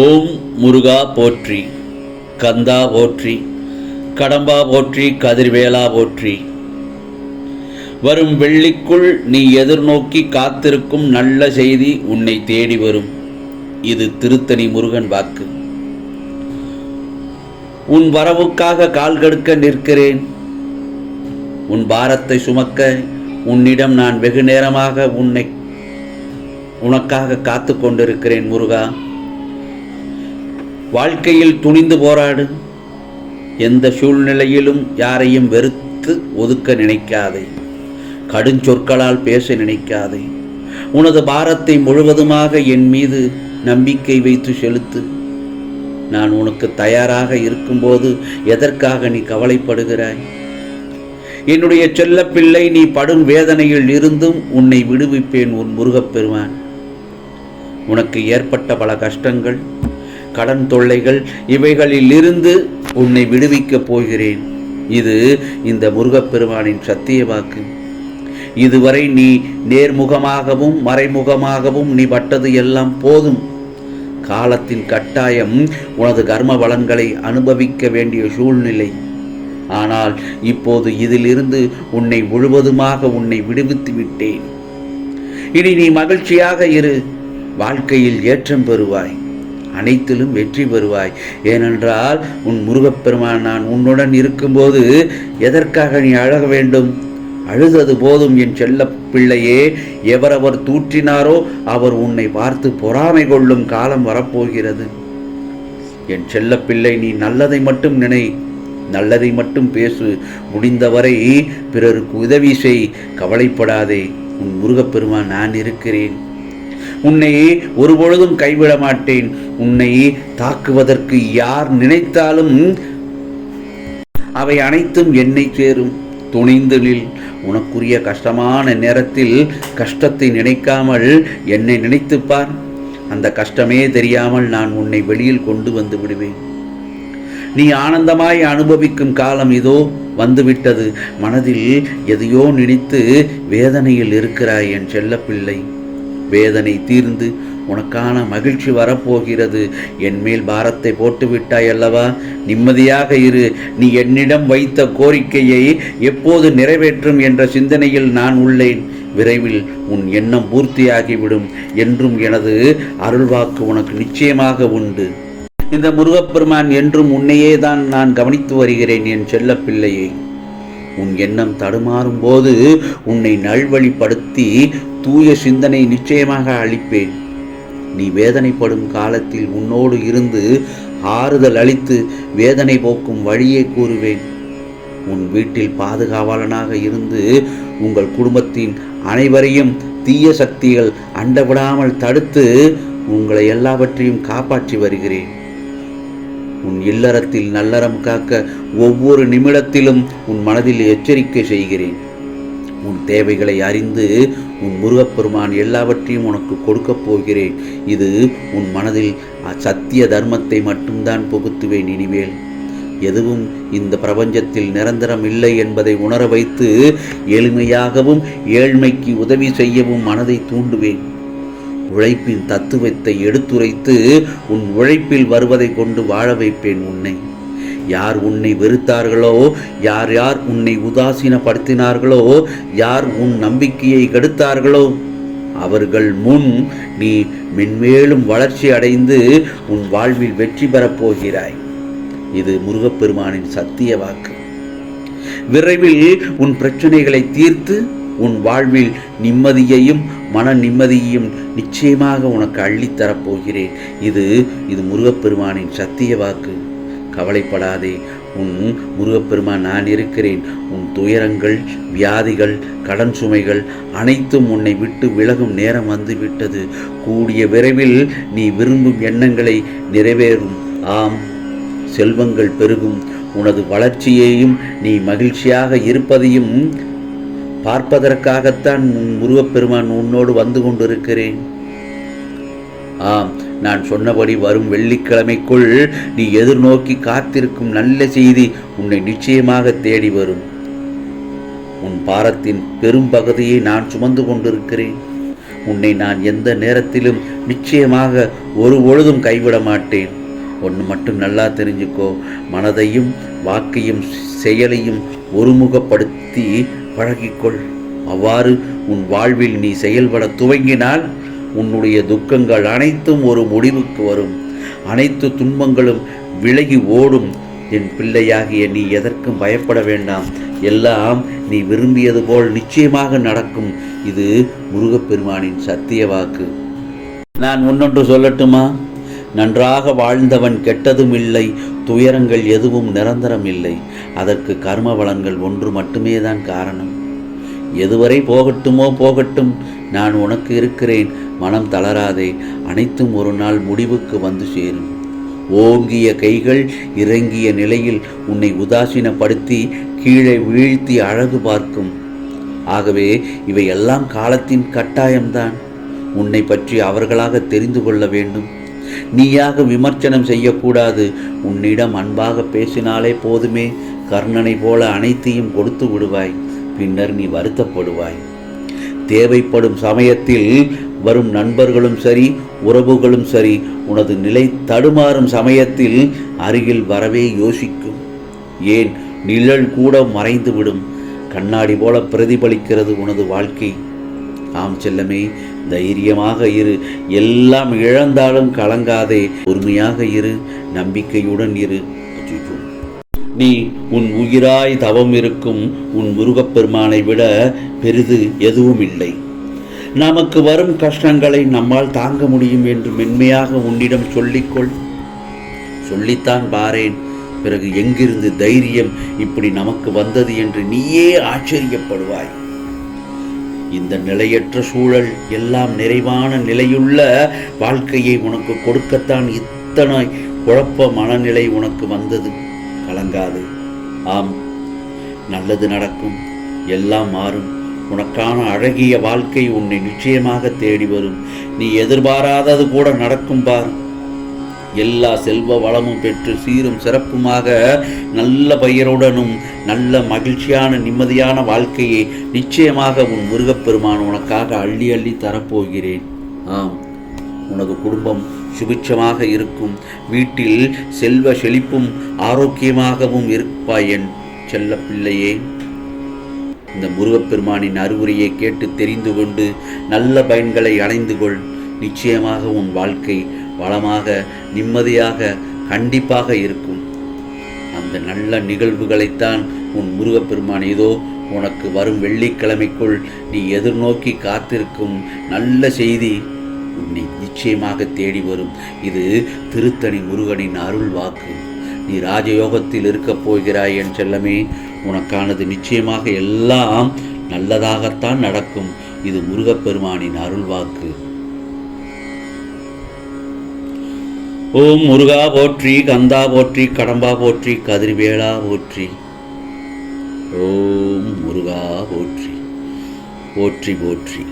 ஓம் முருகா போற்றி கந்தா போற்றி கடம்பா போற்றி கதிர்வேலா போற்றி. வரும் வெள்ளிக்குள் நீ எதிர்நோக்கி காத்திருக்கும் நல்ல செய்தி உன்னை தேடி வரும். இது திருத்தணி முருகன் வாக்கு. உன் வரவுக்காக கால் கடுக்க நிற்கிறேன். உன் பாரத்தை சுமக்க உன்னிடம் நான் வெகு நேரமாக உன்னை உனக்காக காத்து கொண்டிருக்கிறேன் முருகா. வாழ்க்கையில் துணிந்து போராடு. எந்த சூழ்நிலையிலும் யாரையும் வெறுத்து ஒதுக்க நினைக்காதே. கடுஞ்சொற்களால் பேச நினைக்காதே. உனது பாரத்தை முழுவதுமாக என் மீது நம்பிக்கை வைத்து செலுத்து. நான் உனக்கு தயாராக இருக்கும்போது எதற்காக நீ கவலைப்படுகிறாய்? என்னுடைய செல்லப்பிள்ளை நீ படும் வேதனையில் இருந்தும் உன்னை விடுவிப்பேன் உன் முருகப்பெருமான். உனக்கு ஏற்பட்ட பல கஷ்டங்கள் கடன் தொல்லைகள் இவைகளிலிருந்து உன்னை விடுவிக்கப் போகிறேன். இது இந்த முருகப்பெருமானின் சத்திய வாக்கு. இதுவரை நீ நேர்முகமாகவும் மறைமுகமாகவும் நீ பட்டது எல்லாம் போதும். காலத்தின் கட்டாயம் உனது கர்ம பலன்களை அனுபவிக்க வேண்டிய சூழ்நிலை. ஆனால் இப்போது இதிலிருந்து உன்னை முழுவதுமாக உன்னை விடுவித்து விட்டேன். இனி நீ மகிழ்ச்சியாக இரு. வாழ்க்கையில் ஏற்றம் பெறுவாய். அனைத்திலும் வெற்றி பெறுவாய். ஏனென்றால் உன் முருகப்பெருமான் நான் உன்னுடன் இருக்கும்போது எதற்காக நீ அழக வேண்டும்? அழுதது போதும் என் செல்ல பிள்ளையே. எவரவர் தூற்றினாரோ அவர் உன்னை பார்த்து பொறாமை கொள்ளும் காலம் வரப்போகிறது. என் செல்ல பிள்ளை நீ நல்லதை மட்டும் நினை. நல்லதை மட்டும் பேசு. முடிந்தவரை பிறருக்கு உதவி செய். கவலைப்படாதே. உன் முருகப்பெருமான் நான் இருக்கிறேன். உன்னை ஒருபொழுதும் கைவிட மாட்டேன். உன்னை தாக்குவதற்கு யார் நினைத்தாலும் அவை அனைத்தும் என்னை சேரும். துணிந்து நில். உனக்குரிய கஷ்டமான நேரத்தில் கஷ்டத்தை நினைக்காமல் என்னை நினைத்துப்பார் அந்த கஷ்டமே தெரியாமல் நான் உன்னை வெளியில் கொண்டு வந்து விடுவேன். நீ ஆனந்தமாய் அனுபவிக்கும் காலம் இதோ வந்துவிட்டது. மனதில் எதையோ நினைத்து வேதனையில் இருக்கிறாய் என் செல்லப்பிள்ளை. வேதனை தீர்ந்து உனக்கான மகிழ்ச்சி வரப்போகிறது. என் மேல் பாரத்தை போட்டு விட்டாய் அல்லவா? நிம்மதியாக இரு. நீ என்னிடம் வைத்த கோரிக்கையை எப்போது நிறைவேற்றும் என்ற சிந்தனையில் நான் உள்ளேன். விரைவில் உன் எண்ணம் பூர்த்தியாகிவிடும் என்றும் எனது அருள்வாக்கு உனக்கு நிச்சயமாக உண்டு. இந்த முருகப்பெருமான் என்றும் உன்னையே தான் நான் கவனித்து வருகிறேன் என் செல்ல பிள்ளையை உன் எண்ணம் தடுமாறும் போது உன்னை நல்வழிப்படுத்தி தூய சிந்தனை நிச்சயமாக அளிப்பேன். நீ வேதனைப்படும் காலத்தில் உன்னோடு இருந்து ஆறுதல் அளித்து வேதனை போக்கும் வழியை கூறுவேன். உன் வீட்டில் பாதுகாவலனாக இருந்து உங்கள் குடும்பத்தின் அனைவரையும் தீய சக்திகள் அண்டவிடாமல் தடுத்து உங்களை எல்லாவற்றையும் காப்பாற்றி வருகிறேன். உன் இல்லறத்தில் நல்லறம் காக்க ஒவ்வொரு நிமிடத்திலும் உன் மனதில் எச்சரிக்கை செய்கிறேன். உன் தேவைகளை அறிந்து உன் முருகப்பெருமான் எல்லாவற்றையும் உனக்கு கொடுக்கப் போகிறேன். இது உன் மனதில் சத்திய தர்மத்தை மட்டும்தான் புகுத்துவேன் இனிமேல். எதுவும் இந்த பிரபஞ்சத்தில் நிரந்தரம் இல்லை என்பதை உணர வைத்து எளிமையாகவும் ஏழ்மைக்கு உதவி செய்யவும் மனதை தூண்டுவேன். உழைப்பின் தத்துவத்தை எடுத்துரைத்து உன் உழைப்பில் வருவதை கொண்டு வாழ வைப்பேன் உன்னை. யார் உன்னை வெறுத்தார்களோ யார் யார் உன்னை உதாசீனப்படுத்தினார்களோ யார் உன் நம்பிக்கையை கெடுத்தார்களோ அவர்கள் முன் நீ மென்மேலும் வளர்ச்சி அடைந்து உன் வாழ்வில் வெற்றி பெறப் போகிறாய். இது முருகப்பெருமானின் சத்திய வாக்கு. விரைவில் உன் பிரச்சனைகளை தீர்த்து உன் வாழ்வில் நிம்மதியையும் மன நிம்மதியையும் நிச்சயமாக உனக்கு அள்ளித்தரப் போகிறேன். இது இது முருகப்பெருமானின் சத்திய வாக்கு. கவலைப்படாதே. உன் முருகப்பெருமான் நான் இருக்கிறேன். உன் துயரங்கள் வியாதிகள் கடன் சுமைகள் அனைத்தும் உன்னை விட்டு விலகும் நேரம் வந்துவிட்டது. கூடிய விரைவில் நீ விரும்பும் எண்ணங்களை நிறைவேறும். ஆம் செல்வங்கள் பெருகும். உனது வளர்ச்சியையும் நீ மகிழ்ச்சியாக இருப்பதையும் பார்ப்பதற்காகத்தான் உன் முருகப்பெருமான் உன்னோடு வந்து கொண்டிருக்கிறேன். ஆம் நான் சொன்னபடி வரும் வெள்ளிக்கிழமைக்குள் நீ எதிர்நோக்கி காத்திருக்கும் நல்ல செய்தி உன்னை நிச்சயமாக தேடி வரும். உன் பாரத்தின் பெரும் பகுதியை நான் சுமந்து கொண்டிருக்கிறேன். உன்னை நான் எந்த நேரத்திலும் நிச்சயமாக ஒரு பொழுதும் கைவிட மாட்டேன். ஒன்று மட்டும் நல்லா தெரிஞ்சுக்கோ மனதையும் வாக்கையும் செயலையும் ஒருமுகப்படுத்தி பழகிக்கொள். அவ்வாறு உன் வாழ்வில் நீ செயல்பட துவங்கினால் உன்னுடைய துக்கங்கள் அனைத்தும் ஒரு முடிவுக்கு வரும். அனைத்து துன்பங்களும் விலகி ஓடும். என் பிள்ளையாகிய நீ எதற்கும் பயப்பட வேண்டாம். எல்லாம் நீ விரும்பியது போல் நிச்சயமாக நடக்கும். இது முருகப்பெருமானின் சத்திய வாக்கு. நான் ஒன்னொன்று சொல்லட்டுமா? நன்றாக வாழ்ந்தவன் கெட்டதும் இல்லை துயரங்கள் எதுவும் நிரந்தரம் இல்லை. அதற்கு கர்ம வளங்கள் ஒன்று மட்டுமே தான் காரணம். எதுவரை போகட்டுமோ போகட்டும். நான் உனக்கு இருக்கிறேன். மனம் தளராதே அனைத்தும் ஒரு நாள் முடிவுக்கு வந்து சேரும். ஓங்கிய கைகள் இறங்கிய நிலையில் உன்னை உதாசீனப்படுத்தி கீழே வீழ்த்தி அழகு பார்க்கும். ஆகவே இவையெல்லாம் காலத்தின் கட்டாயம்தான். உன்னை பற்றி அவர்களாக தெரிந்து கொள்ள வேண்டும். நீயாக விமர்சனம் செய்யக்கூடாது. உன்னிடம் அன்பாக பேசினாலே போதுமே. கர்ணனை போல அனைத்தையும் கொடுத்து விடுவாய். பின்னர் நீ வருத்தப்படுவாய். தேவைப்படும் சமயத்தில் வரும் நண்பர்களும் சரி உறவுகளும் சரி உனது நிலை தடுமாறும் சமயத்தில் அருகில் வரவே யோசிக்கும். ஏன்? நிழல் கூட மறைந்துவிடும். கண்ணாடி போல பிரதிபலிக்கிறது உனது வாழ்க்கை. ஆம் செல்லமே தைரியமாக இரு. எல்லாம் இழந்தாலும் கலங்காதே. பொறுமையாக இரு. நம்பிக்கையுடன் இரு. நீ உன் உயிராய் தவம் இருக்கும் உன் முருகப்பெருமானை விட பெரிது எதுவும் இல்லை நமக்கு வரும் கஷ்டங்களை நம்மால் தாங்க முடியும் என்று மென்மையாக உன்னிடம் சொல்லிக்கொள். சொல்லித்தான் பாரேன் பிறகு எங்கிருந்து தைரியம் இப்படி நமக்கு வந்தது என்று நீயே ஆச்சரியப்படுவாய். இந்த நிலையற்ற சூழல் எல்லாம் நிறைவான நிலையுள்ள வாழ்க்கையை உனக்கு கொடுக்கத்தான் இத்தனை குழப்ப மனநிலை உனக்கு வந்தது. கலங்காது. ஆம் நல்லது நடக்கும். எல்லாம் மாறும். உனக்கான அழகிய வாழ்க்கை உன்னை நிச்சயமாக தேடி வரும். நீ எதிர்பாராதது கூட நடக்கும் பார். எல்லா செல்வ வளமும் பெற்று சீரும் சிறப்புமாக நல்ல பெயருடனும் நல்ல மகிழ்ச்சியான நிம்மதியான வாழ்க்கையை நிச்சயமாக உன் முருகப்பெருமான் உனக்காக அள்ளி அள்ளி தரப்போகிறேன். ஆம் உனது குடும்பம் சுபிட்சமாக இருக்கும். வீட்டில் செல்வ செழிப்பும் ஆரோக்கியமாகவும் இருப்பாய் என் செல்ல பிள்ளையே இந்த முருகப்பெருமானின் அறிவுரையை கேட்டு தெரிந்து கொண்டு நல்ல பயன்களை அடைந்து கொள். நிச்சயமாக உன் வாழ்க்கை வளமாக நிம்மதியாக கண்டிப்பாக இருக்கும். அந்த நல்ல நிகழ்வுகளைத்தான் உன் முருகப்பெருமான் ஏதோ உனக்கு வரும் வெள்ளிக்கிழமைக்குள் நீ எதிர்நோக்கி காத்திருக்கும் நல்ல செய்தி உன்னை நிச்சயமாக தேடி வரும். இது திருத்தணி முருகனின் அருள் வாக்கு. நீ ராஜயோகத்தில் இருக்கப் போகிறாய் என் செல்லமே. உனக்கானது நிச்சயமாக எல்லாம் நல்லதாகத்தான் நடக்கும். இது முருகப்பெருமானின் அருள்வாக்கு. ஓம் முருகா போற்றி கந்தா போற்றி கடம்பா போற்றி கதிர்வேளா போற்றி. ஓம் முருகா போற்றி போற்றி போற்றி.